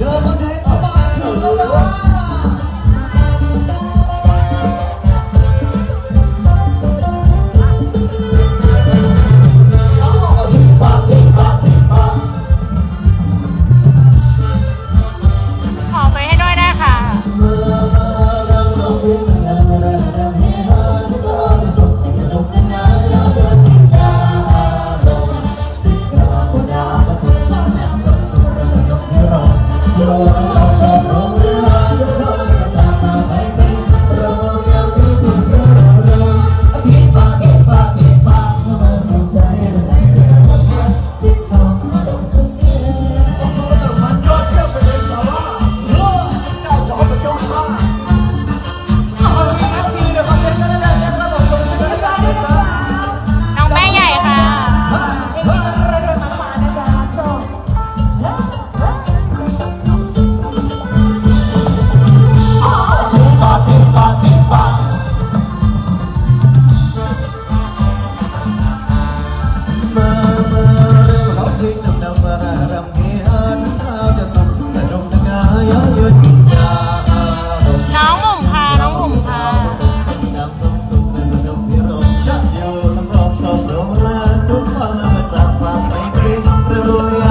เดินคนเดียวเข้ามาถึ yeah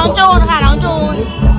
郎中น郎中